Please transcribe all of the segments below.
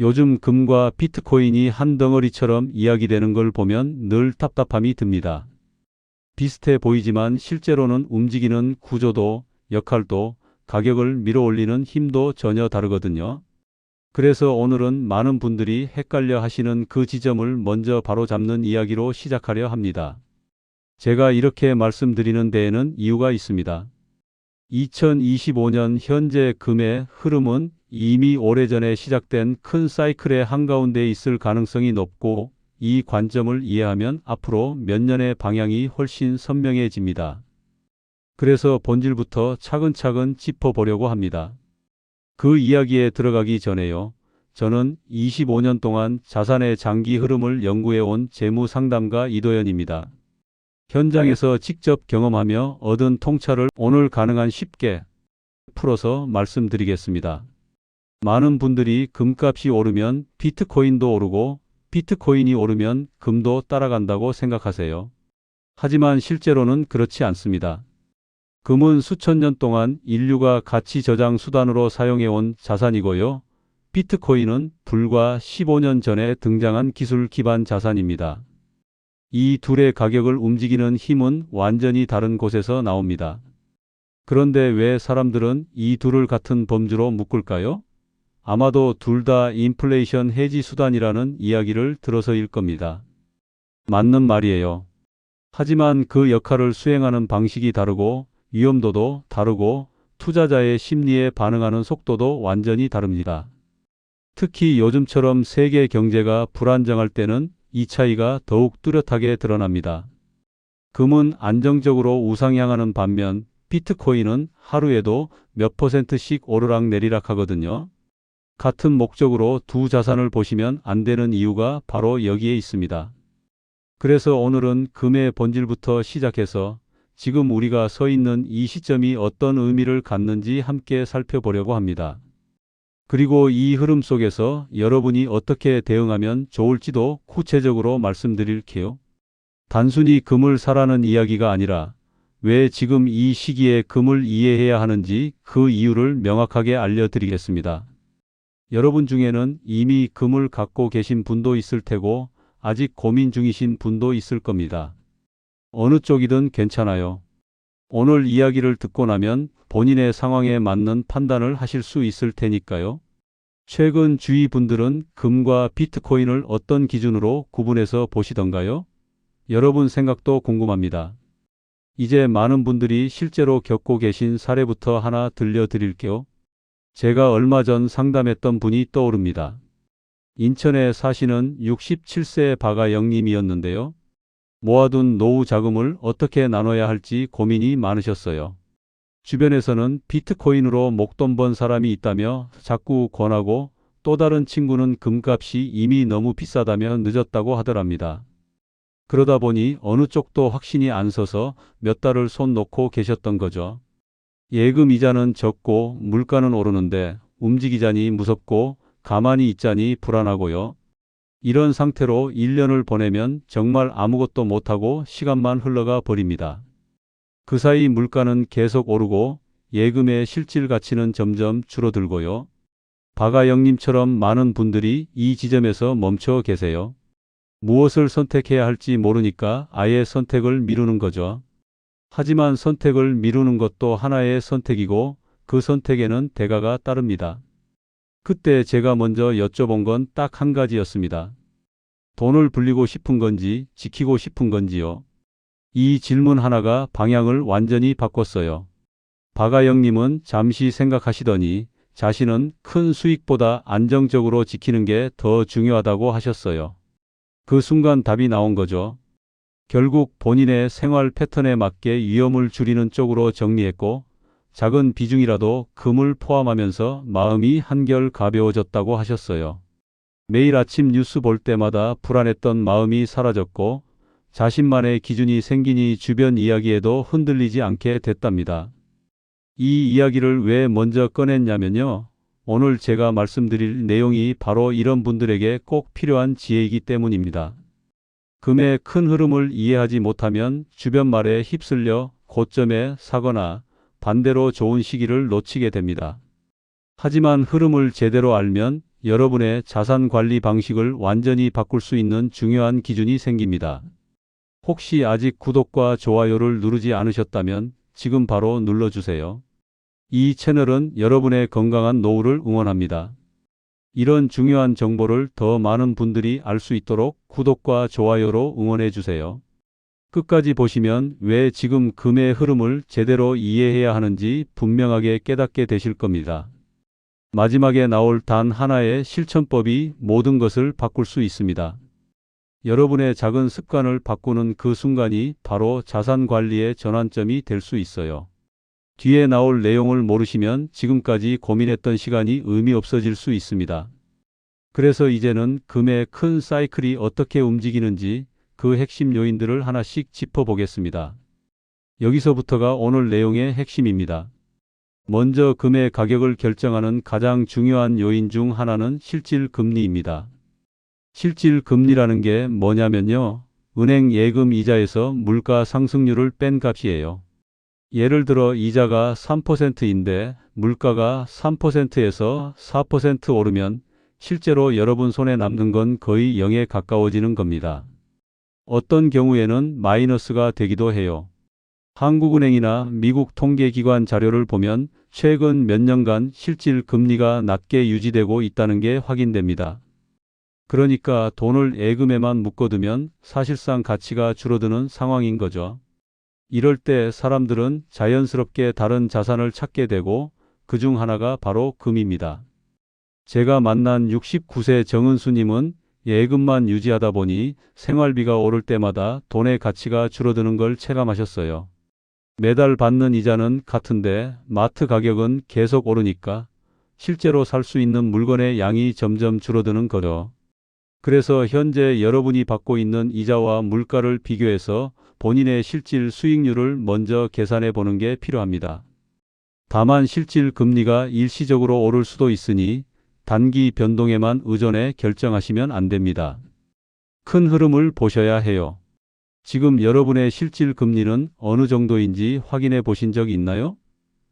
요즘 금과 비트코인이 한 덩어리처럼 이야기되는 걸 보면 늘 답답함이 듭니다. 비슷해 보이지만 실제로는 움직이는 구조도 역할도 가격을 밀어 올리는 힘도 전혀 다르거든요. 그래서 오늘은 많은 분들이 헷갈려 하시는 그 지점을 먼저 바로 잡는 이야기로 시작하려 합니다. 제가 이렇게 말씀드리는 데에는 이유가 있습니다. 2025년 현재 금의 흐름은 이미 오래전에 시작된 큰 사이클의 한가운데 있을 가능성이 높고 이 관점을 이해하면 앞으로 몇 년의 방향이 훨씬 선명해집니다. 그래서 본질부터 차근차근 짚어보려고 합니다. 그 이야기에 들어가기 전에요. 저는 25년 동안 자산의 장기 흐름을 연구해온 재무 상담가 이도현입니다. 현장에서 직접 경험하며 얻은 통찰을 오늘 가능한 쉽게 풀어서 말씀드리겠습니다. 많은 분들이 금값이 오르면 비트코인도 오르고 비트코인이 오르면 금도 따라간다고 생각하세요. 하지만 실제로는 그렇지 않습니다. 금은 수천 년 동안 인류가 가치 저장 수단으로 사용해온 자산이고요. 비트코인은 불과 15년 전에 등장한 기술 기반 자산입니다. 이 둘의 가격을 움직이는 힘은 완전히 다른 곳에서 나옵니다. 그런데 왜 사람들은 이 둘을 같은 범주로 묶을까요? 아마도 둘 다 인플레이션 해지 수단이라는 이야기를 들어서일 겁니다. 맞는 말이에요. 하지만 그 역할을 수행하는 방식이 다르고 위험도도 다르고 투자자의 심리에 반응하는 속도도 완전히 다릅니다. 특히 요즘처럼 세계 경제가 불안정할 때는 이 차이가 더욱 뚜렷하게 드러납니다. 금은 안정적으로 우상향하는 반면 비트코인은 하루에도 몇 퍼센트씩 오르락 내리락 하거든요. 같은 목적으로 두 자산을 보시면 안 되는 이유가 바로 여기에 있습니다. 그래서 오늘은 금의 본질부터 시작해서 지금 우리가 서 있는 이 시점이 어떤 의미를 갖는지 함께 살펴보려고 합니다. 그리고 이 흐름 속에서 여러분이 어떻게 대응하면 좋을지도 구체적으로 말씀드릴게요. 단순히 금을 사라는 이야기가 아니라 왜 지금 이 시기에 금을 이해해야 하는지 그 이유를 명확하게 알려드리겠습니다. 여러분 중에는 이미 금을 갖고 계신 분도 있을 테고 아직 고민 중이신 분도 있을 겁니다. 어느 쪽이든 괜찮아요. 오늘 이야기를 듣고 나면 본인의 상황에 맞는 판단을 하실 수 있을 테니까요. 최근 주위 분들은 금과 비트코인을 어떤 기준으로 구분해서 보시던가요? 여러분 생각도 궁금합니다. 이제 많은 분들이 실제로 겪고 계신 사례부터 하나 들려드릴게요. 제가 얼마 전 상담했던 분이 떠오릅니다. 인천에 사시는 67세 박아영님이었는데요. 모아둔 노후 자금을 어떻게 나눠야 할지 고민이 많으셨어요. 주변에서는 비트코인으로 목돈 번 사람이 있다며 자꾸 권하고 또 다른 친구는 금값이 이미 너무 비싸다며 늦었다고 하더랍니다. 그러다 보니 어느 쪽도 확신이 안 서서 몇 달을 손 놓고 계셨던 거죠. 예금 이자는 적고 물가는 오르는데 움직이자니 무섭고 가만히 있자니 불안하고요. 이런 상태로 1년을 보내면 정말 아무것도 못하고 시간만 흘러가 버립니다. 그 사이 물가는 계속 오르고 예금의 실질 가치는 점점 줄어들고요. 박아영님처럼 많은 분들이 이 지점에서 멈춰 계세요. 무엇을 선택해야 할지 모르니까 아예 선택을 미루는 거죠. 하지만 선택을 미루는 것도 하나의 선택이고 그 선택에는 대가가 따릅니다. 그때 제가 먼저 여쭤본 건 딱 한 가지였습니다. 돈을 불리고 싶은 건지 지키고 싶은 건지요. 이 질문 하나가 방향을 완전히 바꿨어요. 박아영님은 잠시 생각하시더니 자신은 큰 수익보다 안정적으로 지키는 게 더 중요하다고 하셨어요. 그 순간 답이 나온 거죠. 결국 본인의 생활 패턴에 맞게 위험을 줄이는 쪽으로 정리했고 작은 비중이라도 금을 포함하면서 마음이 한결 가벼워졌다고 하셨어요. 매일 아침 뉴스 볼 때마다 불안했던 마음이 사라졌고 자신만의 기준이 생기니 주변 이야기에도 흔들리지 않게 됐답니다. 이 이야기를 왜 먼저 꺼냈냐면요. 오늘 제가 말씀드릴 내용이 바로 이런 분들에게 꼭 필요한 지혜이기 때문입니다. 금의 큰 흐름을 이해하지 못하면 주변 말에 휩쓸려 고점에 사거나 반대로 좋은 시기를 놓치게 됩니다. 하지만 흐름을 제대로 알면 여러분의 자산 관리 방식을 완전히 바꿀 수 있는 중요한 기준이 생깁니다. 혹시 아직 구독과 좋아요를 누르지 않으셨다면 지금 바로 눌러주세요. 이 채널은 여러분의 건강한 노후를 응원합니다. 이런 중요한 정보를 더 많은 분들이 알 수 있도록 구독과 좋아요로 응원해 주세요. 끝까지 보시면 왜 지금 금의 흐름을 제대로 이해해야 하는지 분명하게 깨닫게 되실 겁니다. 마지막에 나올 단 하나의 실천법이 모든 것을 바꿀 수 있습니다. 여러분의 작은 습관을 바꾸는 그 순간이 바로 자산 관리의 전환점이 될 수 있어요. 뒤에 나올 내용을 모르시면 지금까지 고민했던 시간이 의미 없어질 수 있습니다. 그래서 이제는 금의 큰 사이클이 어떻게 움직이는지 그 핵심 요인들을 하나씩 짚어보겠습니다. 여기서부터가 오늘 내용의 핵심입니다. 먼저 금의 가격을 결정하는 가장 중요한 요인 중 하나는 실질 금리입니다. 실질 금리라는 게 뭐냐면요. 은행 예금 이자에서 물가 상승률을 뺀 값이에요. 예를 들어 이자가 3%인데 물가가 3%에서 4% 오르면 실제로 여러분 손에 남는 건 거의 0에 가까워지는 겁니다. 어떤 경우에는 마이너스가 되기도 해요. 한국은행이나 미국 통계기관 자료를 보면 최근 몇 년간 실질 금리가 낮게 유지되고 있다는 게 확인됩니다. 그러니까 돈을 예금에만 묶어두면 사실상 가치가 줄어드는 상황인 거죠. 이럴 때 사람들은 자연스럽게 다른 자산을 찾게 되고 그 중 하나가 바로 금입니다. 제가 만난 69세 정은수님은 예금만 유지하다 보니 생활비가 오를 때마다 돈의 가치가 줄어드는 걸 체감하셨어요. 매달 받는 이자는 같은데 마트 가격은 계속 오르니까 실제로 살 수 있는 물건의 양이 점점 줄어드는 거죠. 그래서 현재 여러분이 받고 있는 이자와 물가를 비교해서 본인의 실질 수익률을 먼저 계산해 보는 게 필요합니다. 다만 실질 금리가 일시적으로 오를 수도 있으니 단기 변동에만 의존해 결정하시면 안 됩니다. 큰 흐름을 보셔야 해요. 지금 여러분의 실질 금리는 어느 정도인지 확인해 보신 적 있나요?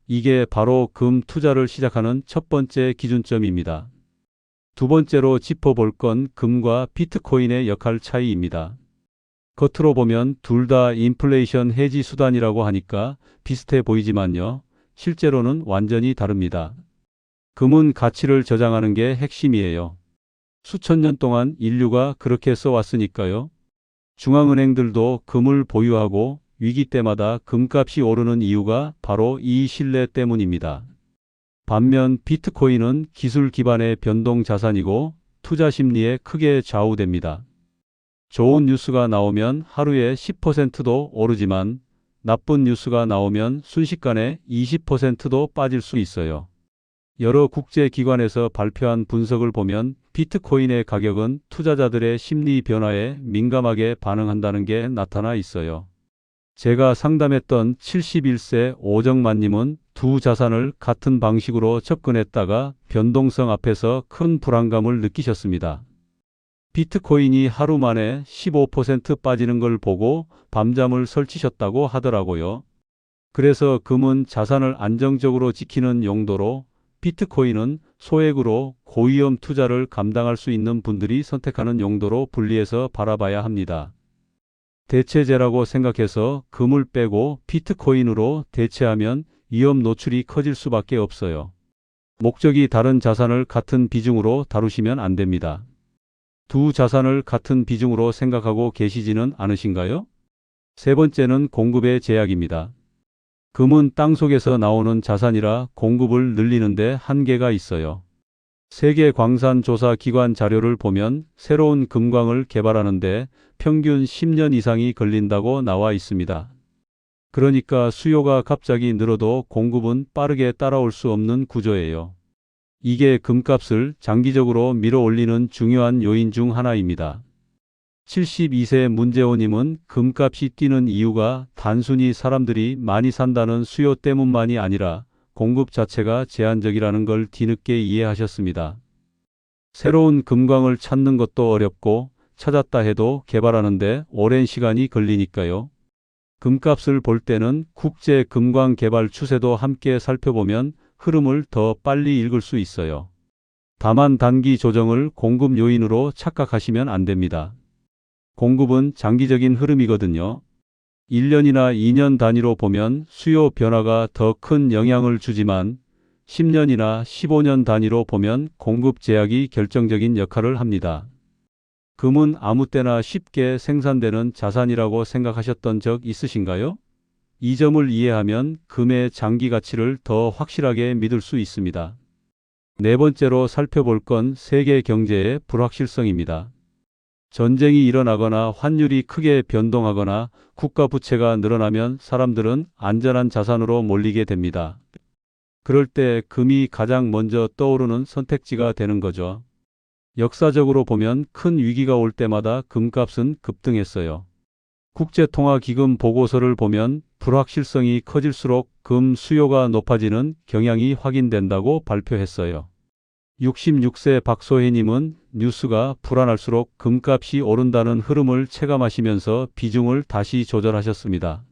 이게 바로 금 투자를 시작하는 첫 번째 기준점입니다. 두 번째로 짚어볼 건 금과 비트코인의 역할 차이입니다. 겉으로 보면 둘 다 인플레이션 해지 수단이라고 하니까 비슷해 보이지만요. 실제로는 완전히 다릅니다. 금은 가치를 저장하는 게 핵심이에요. 수천 년 동안 인류가 그렇게 써왔으니까요. 중앙은행들도 금을 보유하고 위기 때마다 금값이 오르는 이유가 바로 이 신뢰 때문입니다. 반면 비트코인은 기술 기반의 변동 자산이고 투자 심리에 크게 좌우됩니다. 좋은 뉴스가 나오면 하루에 10%도 오르지만 나쁜 뉴스가 나오면 순식간에 20%도 빠질 수 있어요. 여러 국제기관에서 발표한 분석을 보면 비트코인의 가격은 투자자들의 심리 변화에 민감하게 반응한다는 게 나타나 있어요. 제가 상담했던 71세 오정만님은 두 자산을 같은 방식으로 접근했다가 변동성 앞에서 큰 불안감을 느끼셨습니다. 비트코인이 하루 만에 15% 빠지는 걸 보고 밤잠을 설치셨다고 하더라고요. 그래서 금은 자산을 안정적으로 지키는 용도로 비트코인은 소액으로 고위험 투자를 감당할 수 있는 분들이 선택하는 용도로 분리해서 바라봐야 합니다. 대체제라고 생각해서 금을 빼고 비트코인으로 대체하면 위험 노출이 커질 수밖에 없어요. 목적이 다른 자산을 같은 비중으로 다루시면 안 됩니다. 두 자산을 같은 비중으로 생각하고 계시지는 않으신가요? 세 번째는 공급의 제약입니다. 금은 땅 속에서 나오는 자산이라 공급을 늘리는데 한계가 있어요. 세계 광산 조사 기관 자료를 보면 새로운 금광을 개발하는데 평균 10년 이상이 걸린다고 나와 있습니다. 그러니까 수요가 갑자기 늘어도 공급은 빠르게 따라올 수 없는 구조예요. 이게 금값을 장기적으로 밀어 올리는 중요한 요인 중 하나입니다. 72세 문재호님은 금값이 뛰는 이유가 단순히 사람들이 많이 산다는 수요 때문만이 아니라 공급 자체가 제한적이라는 걸 뒤늦게 이해하셨습니다. 새로운 금광을 찾는 것도 어렵고 찾았다 해도 개발하는데 오랜 시간이 걸리니까요. 금값을 볼 때는 국제 금광 개발 추세도 함께 살펴보면 흐름을 더 빨리 읽을 수 있어요. 다만 단기 조정을 공급 요인으로 착각하시면 안 됩니다. 공급은 장기적인 흐름이거든요. 1년이나 2년 단위로 보면 수요 변화가 더 큰 영향을 주지만 10년이나 15년 단위로 보면 공급 제약이 결정적인 역할을 합니다. 금은 아무 때나 쉽게 생산되는 자산이라고 생각하셨던 적 있으신가요? 이 점을 이해하면 금의 장기 가치를 더 확실하게 믿을 수 있습니다. 네 번째로 살펴볼 건 세계 경제의 불확실성입니다. 전쟁이 일어나거나 환율이 크게 변동하거나 국가 부채가 늘어나면 사람들은 안전한 자산으로 몰리게 됩니다. 그럴 때 금이 가장 먼저 떠오르는 선택지가 되는 거죠. 역사적으로 보면 큰 위기가 올 때마다 금값은 급등했어요. 국제통화기금 보고서를 보면 불확실성이 커질수록 금 수요가 높아지는 경향이 확인된다고 발표했어요. 66세 박소혜님은 뉴스가 불안할수록 금값이 오른다는 흐름을 체감하시면서 비중을 다시 조절하셨습니다.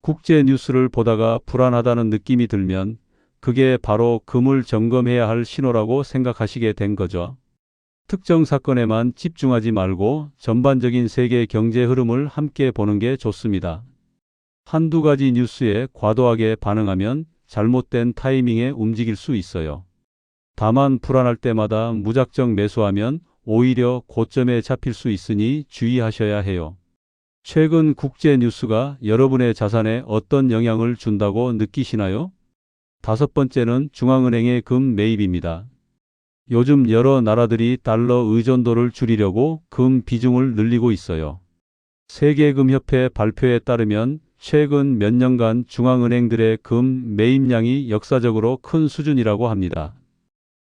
국제 뉴스를 보다가 불안하다는 느낌이 들면 그게 바로 금을 점검해야 할 신호라고 생각하시게 된 거죠. 특정 사건에만 집중하지 말고 전반적인 세계 경제 흐름을 함께 보는 게 좋습니다. 한두 가지 뉴스에 과도하게 반응하면 잘못된 타이밍에 움직일 수 있어요. 다만 불안할 때마다 무작정 매수하면 오히려 고점에 잡힐 수 있으니 주의하셔야 해요. 최근 국제 뉴스가 여러분의 자산에 어떤 영향을 준다고 느끼시나요? 다섯 번째는 중앙은행의 금 매입입니다. 요즘 여러 나라들이 달러 의존도를 줄이려고 금 비중을 늘리고 있어요. 세계금협회 발표에 따르면 최근 몇 년간 중앙은행들의 금 매입량이 역사적으로 큰 수준이라고 합니다.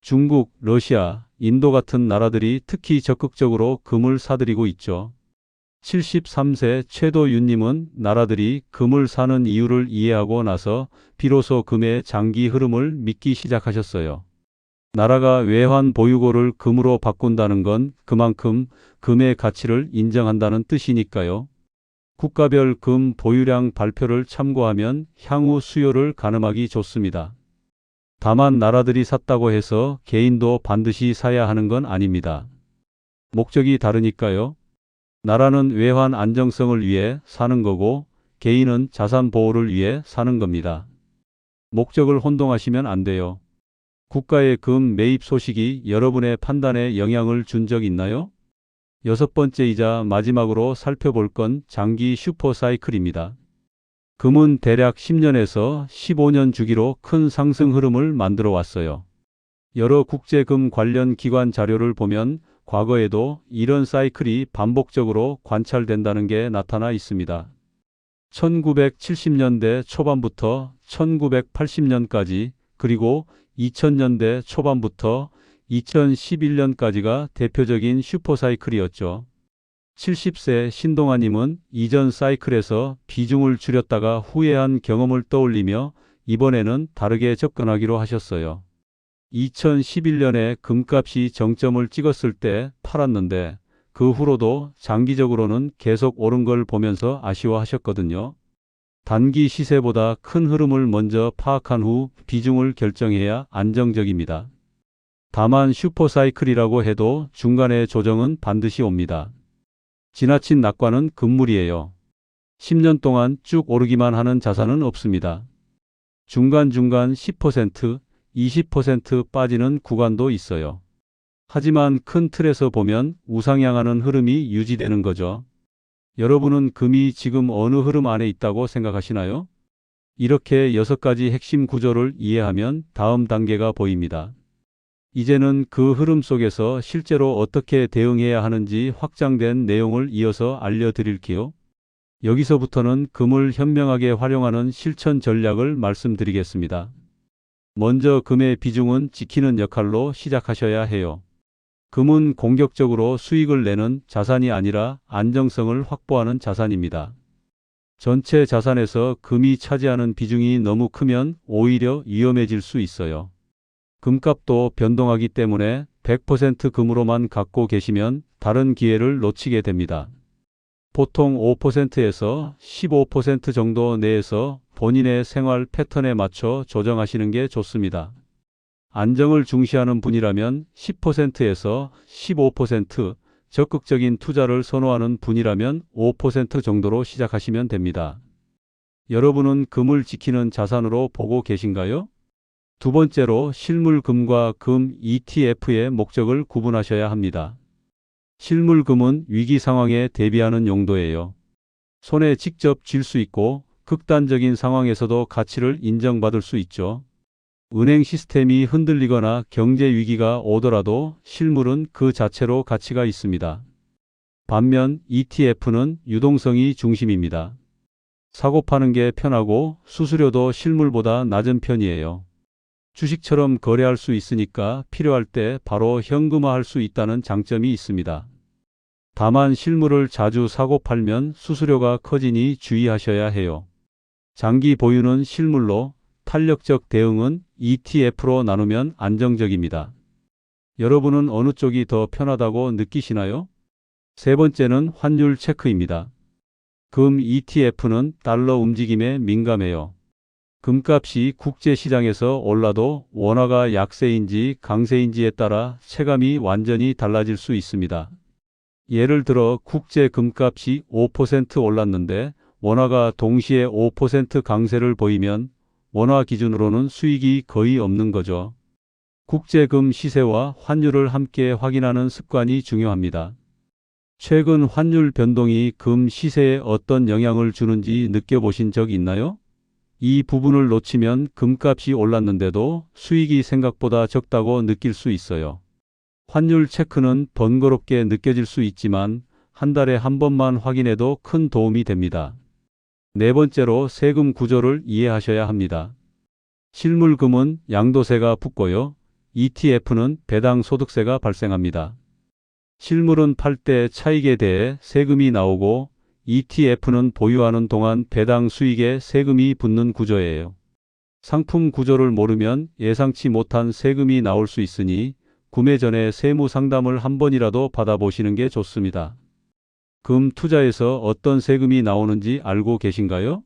중국, 러시아, 인도 같은 나라들이 특히 적극적으로 금을 사들이고 있죠. 73세 최도윤님은 나라들이 금을 사는 이유를 이해하고 나서 비로소 금의 장기 흐름을 믿기 시작하셨어요. 나라가 외환 보유고를 금으로 바꾼다는 건 그만큼 금의 가치를 인정한다는 뜻이니까요. 국가별 금 보유량 발표를 참고하면 향후 수요를 가늠하기 좋습니다. 다만 나라들이 샀다고 해서 개인도 반드시 사야 하는 건 아닙니다. 목적이 다르니까요. 나라는 외환 안정성을 위해 사는 거고 개인은 자산 보호를 위해 사는 겁니다. 목적을 혼동하시면 안 돼요. 국가의 금 매입 소식이 여러분의 판단에 영향을 준 적 있나요? 여섯 번째이자 마지막으로 살펴볼 건 장기 슈퍼 사이클입니다. 금은 대략 10년에서 15년 주기로 큰 상승 흐름을 만들어 왔어요. 여러 국제금 관련 기관 자료를 보면 과거에도 이런 사이클이 반복적으로 관찰된다는 게 나타나 있습니다. 1970년대 초반부터 1980년까지 그리고 2000년대 초반부터 2011년까지가 대표적인 슈퍼사이클이었죠. 70세 신동아님은 이전 사이클에서 비중을 줄였다가 후회한 경험을 떠올리며 이번에는 다르게 접근하기로 하셨어요. 2011년에 금값이 정점을 찍었을 때 팔았는데 그 후로도 장기적으로는 계속 오른 걸 보면서 아쉬워하셨거든요. 단기 시세보다 큰 흐름을 먼저 파악한 후 비중을 결정해야 안정적입니다. 다만 슈퍼사이클이라고 해도 중간에 조정은 반드시 옵니다. 지나친 낙관은 금물이에요. 10년 동안 쭉 오르기만 하는 자산은 없습니다. 중간중간 10%, 20% 빠지는 구간도 있어요. 하지만 큰 틀에서 보면 우상향하는 흐름이 유지되는 거죠. 여러분은 금이 지금 어느 흐름 안에 있다고 생각하시나요? 이렇게 여섯 가지 핵심 구조를 이해하면 다음 단계가 보입니다. 이제는 그 흐름 속에서 실제로 어떻게 대응해야 하는지 확장된 내용을 이어서 알려드릴게요. 여기서부터는 금을 현명하게 활용하는 실천 전략을 말씀드리겠습니다. 먼저 금의 비중은 지키는 역할로 시작하셔야 해요. 금은 공격적으로 수익을 내는 자산이 아니라 안정성을 확보하는 자산입니다. 전체 자산에서 금이 차지하는 비중이 너무 크면 오히려 위험해질 수 있어요. 금값도 변동하기 때문에 100% 금으로만 갖고 계시면 다른 기회를 놓치게 됩니다. 보통 5%에서 15% 정도 내에서 본인의 생활 패턴에 맞춰 조정하시는 게 좋습니다. 안정을 중시하는 분이라면 10%에서 15%, 적극적인 투자를 선호하는 분이라면 5% 정도로 시작하시면 됩니다. 여러분은 금을 지키는 자산으로 보고 계신가요? 두 번째로 실물금과 금 ETF의 목적을 구분하셔야 합니다. 실물금은 위기 상황에 대비하는 용도예요. 손에 직접 쥘 수 있고 극단적인 상황에서도 가치를 인정받을 수 있죠. 은행 시스템이 흔들리거나 경제 위기가 오더라도 실물은 그 자체로 가치가 있습니다. 반면 ETF는 유동성이 중심입니다. 사고 파는 게 편하고 수수료도 실물보다 낮은 편이에요. 주식처럼 거래할 수 있으니까 필요할 때 바로 현금화할 수 있다는 장점이 있습니다. 다만 실물을 자주 사고 팔면 수수료가 커지니 주의하셔야 해요. 장기 보유는 실물로, 탄력적 대응은 ETF로 나누면 안정적입니다. 여러분은 어느 쪽이 더 편하다고 느끼시나요? 세 번째는 환율 체크입니다. 금 ETF는 달러 움직임에 민감해요. 금값이 국제시장에서 올라도 원화가 약세인지 강세인지에 따라 체감이 완전히 달라질 수 있습니다. 예를 들어 국제 금값이 5% 올랐는데 원화가 동시에 5% 강세를 보이면 원화 기준으로는 수익이 거의 없는 거죠. 국제금 시세와 환율을 함께 확인하는 습관이 중요합니다. 최근 환율 변동이 금 시세에 어떤 영향을 주는지 느껴보신 적 있나요? 이 부분을 놓치면 금값이 올랐는데도 수익이 생각보다 적다고 느낄 수 있어요. 환율 체크는 번거롭게 느껴질 수 있지만 한 달에 한 번만 확인해도 큰 도움이 됩니다. 네 번째로 세금 구조를 이해하셔야 합니다. 실물금은 양도세가 붙고요. ETF는 배당 소득세가 발생합니다. 실물은 팔 때 차익에 대해 세금이 나오고 ETF는 보유하는 동안 배당 수익에 세금이 붙는 구조예요. 상품 구조를 모르면 예상치 못한 세금이 나올 수 있으니 구매 전에 세무 상담을 한 번이라도 받아보시는 게 좋습니다. 금 투자에서 어떤 세금이 나오는지 알고 계신가요?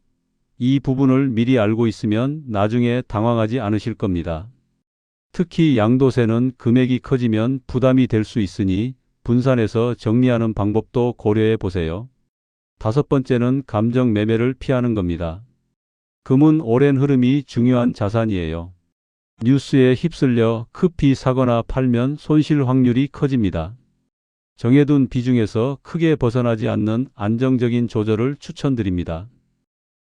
이 부분을 미리 알고 있으면 나중에 당황하지 않으실 겁니다. 특히 양도세는 금액이 커지면 부담이 될 수 있으니 분산해서 정리하는 방법도 고려해 보세요. 다섯 번째는 감정 매매를 피하는 겁니다. 금은 오랜 흐름이 중요한 자산이에요. 뉴스에 휩쓸려 급히 사거나 팔면 손실 확률이 커집니다. 정해둔 비중에서 크게 벗어나지 않는 안정적인 조절을 추천드립니다.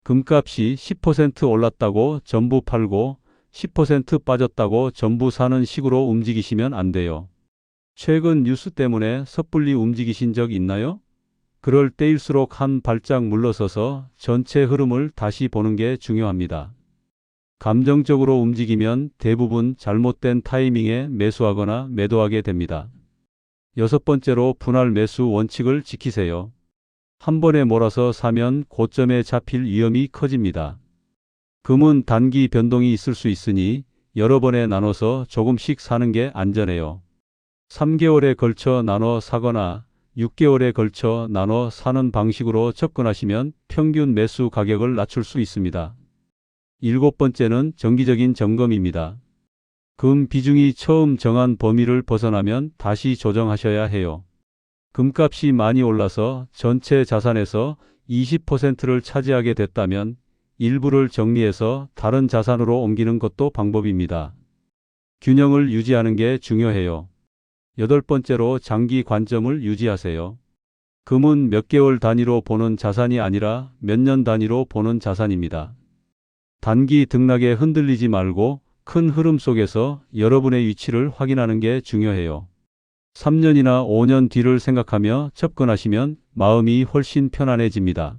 금값이 10% 올랐다고 전부 팔고 10% 빠졌다고 전부 사는 식으로 움직이시면 안 돼요. 최근 뉴스 때문에 섣불리 움직이신 적 있나요? 그럴 때일수록 한 발짝 물러서서 전체 흐름을 다시 보는 게 중요합니다. 감정적으로 움직이면 대부분 잘못된 타이밍에 매수하거나 매도하게 됩니다. 여섯 번째로 분할 매수 원칙을 지키세요. 한 번에 몰아서 사면 고점에 잡힐 위험이 커집니다. 금은 단기 변동이 있을 수 있으니 여러 번에 나눠서 조금씩 사는 게 안전해요. 3개월에 걸쳐 나눠 사거나 6개월에 걸쳐 나눠 사는 방식으로 접근하시면 평균 매수 가격을 낮출 수 있습니다. 일곱 번째는 정기적인 점검입니다. 금 비중이 처음 정한 범위를 벗어나면 다시 조정하셔야 해요. 금값이 많이 올라서 전체 자산에서 20%를 차지하게 됐다면 일부를 정리해서 다른 자산으로 옮기는 것도 방법입니다. 균형을 유지하는 게 중요해요. 여덟 번째로 장기 관점을 유지하세요. 금은 몇 개월 단위로 보는 자산이 아니라 몇 년 단위로 보는 자산입니다. 단기 등락에 흔들리지 말고 큰 흐름 속에서 여러분의 위치를 확인하는 게 중요해요. 3년이나 5년 뒤를 생각하며 접근하시면 마음이 훨씬 편안해집니다.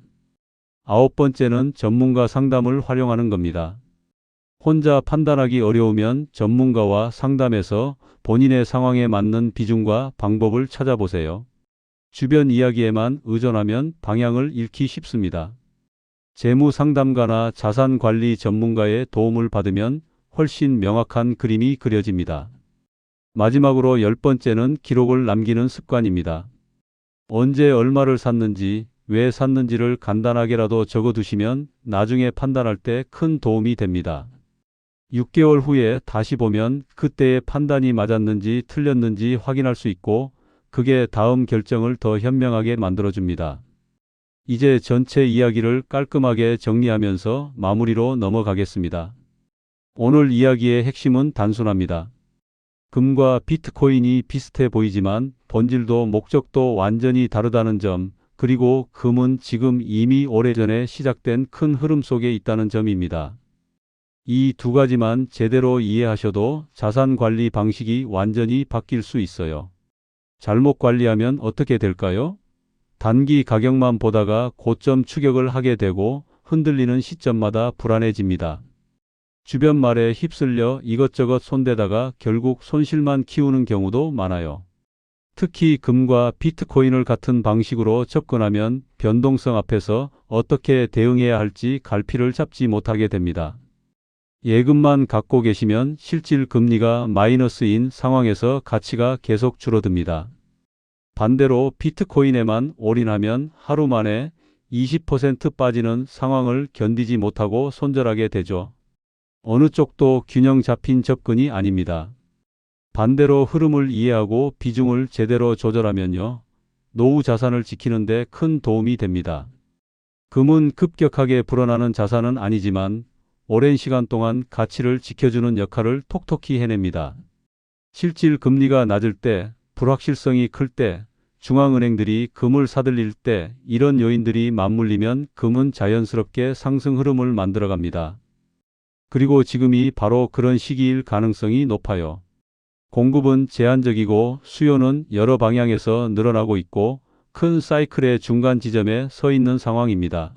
아홉 번째는 전문가 상담을 활용하는 겁니다. 혼자 판단하기 어려우면 전문가와 상담해서 본인의 상황에 맞는 비중과 방법을 찾아보세요. 주변 이야기에만 의존하면 방향을 잃기 쉽습니다. 재무 상담가나 자산 관리 전문가의 도움을 받으면 훨씬 명확한 그림이 그려집니다. 마지막으로 열 번째는 기록을 남기는 습관입니다. 언제 얼마를 샀는지, 왜 샀는지를 간단하게라도 적어 두시면 나중에 판단할 때 큰 도움이 됩니다. 6개월 후에 다시 보면 그때의 판단이 맞았는지 틀렸는지 확인할 수 있고 그게 다음 결정을 더 현명하게 만들어줍니다. 이제 전체 이야기를 깔끔하게 정리하면서 마무리로 넘어가겠습니다. 오늘 이야기의 핵심은 단순합니다. 금과 비트코인이 비슷해 보이지만 본질도 목적도 완전히 다르다는 점, 그리고 금은 지금 이미 오래전에 시작된 큰 흐름 속에 있다는 점입니다. 이 두 가지만 제대로 이해하셔도 자산 관리 방식이 완전히 바뀔 수 있어요. 잘못 관리하면 어떻게 될까요? 단기 가격만 보다가 고점 추격을 하게 되고 흔들리는 시점마다 불안해집니다. 주변 말에 휩쓸려 이것저것 손대다가 결국 손실만 키우는 경우도 많아요. 특히 금과 비트코인을 같은 방식으로 접근하면 변동성 앞에서 어떻게 대응해야 할지 갈피를 잡지 못하게 됩니다. 예금만 갖고 계시면 실질 금리가 마이너스인 상황에서 가치가 계속 줄어듭니다. 반대로 비트코인에만 올인하면 하루 만에 20% 빠지는 상황을 견디지 못하고 손절하게 되죠. 어느 쪽도 균형 잡힌 접근이 아닙니다. 반대로 흐름을 이해하고 비중을 제대로 조절하면요. 노후 자산을 지키는 데 큰 도움이 됩니다. 금은 급격하게 불어나는 자산은 아니지만 오랜 시간 동안 가치를 지켜주는 역할을 톡톡히 해냅니다. 실질 금리가 낮을 때, 불확실성이 클 때, 중앙은행들이 금을 사들일 때 이런 요인들이 맞물리면 금은 자연스럽게 상승 흐름을 만들어갑니다. 그리고 지금이 바로 그런 시기일 가능성이 높아요. 공급은 제한적이고 수요는 여러 방향에서 늘어나고 있고 큰 사이클의 중간 지점에 서 있는 상황입니다.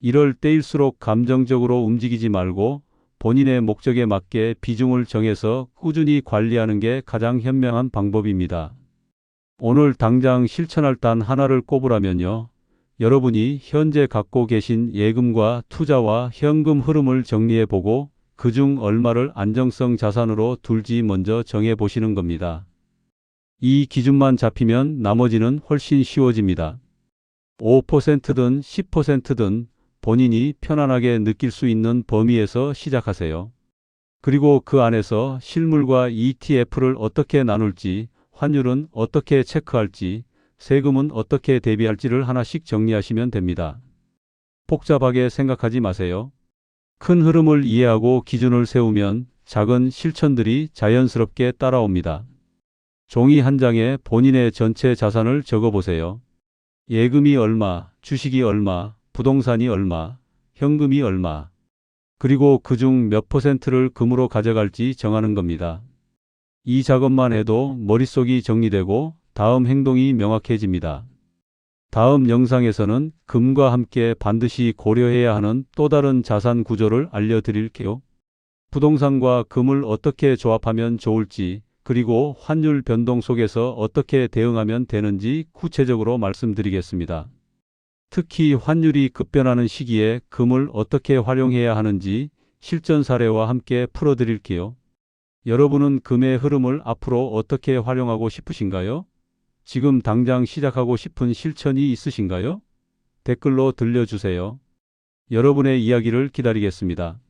이럴 때일수록 감정적으로 움직이지 말고 본인의 목적에 맞게 비중을 정해서 꾸준히 관리하는 게 가장 현명한 방법입니다. 오늘 당장 실천할 단 하나를 꼽으라면요. 여러분이 현재 갖고 계신 예금과 투자와 현금 흐름을 정리해 보고 그 중 얼마를 안정성 자산으로 둘지 먼저 정해 보시는 겁니다. 이 기준만 잡히면 나머지는 훨씬 쉬워집니다. 5%든 10%든 본인이 편안하게 느낄 수 있는 범위에서 시작하세요. 그리고 그 안에서 실물과 ETF를 어떻게 나눌지, 환율은 어떻게 체크할지, 세금은 어떻게 대비할지를 하나씩 정리하시면 됩니다. 복잡하게 생각하지 마세요. 큰 흐름을 이해하고 기준을 세우면 작은 실천들이 자연스럽게 따라옵니다. 종이 한 장에 본인의 전체 자산을 적어보세요. 예금이 얼마, 주식이 얼마, 부동산이 얼마, 현금이 얼마, 그리고 그 중 몇 퍼센트를 금으로 가져갈지 정하는 겁니다. 이 작업만 해도 머릿속이 정리되고 다음 행동이 명확해집니다. 다음 영상에서는 금과 함께 반드시 고려해야 하는 또 다른 자산 구조를 알려드릴게요. 부동산과 금을 어떻게 조합하면 좋을지, 그리고 환율 변동 속에서 어떻게 대응하면 되는지 구체적으로 말씀드리겠습니다. 특히 환율이 급변하는 시기에 금을 어떻게 활용해야 하는지 실전 사례와 함께 풀어드릴게요. 여러분은 금의 흐름을 앞으로 어떻게 활용하고 싶으신가요? 지금 당장 시작하고 싶은 실천이 있으신가요? 댓글로 들려주세요. 여러분의 이야기를 기다리겠습니다.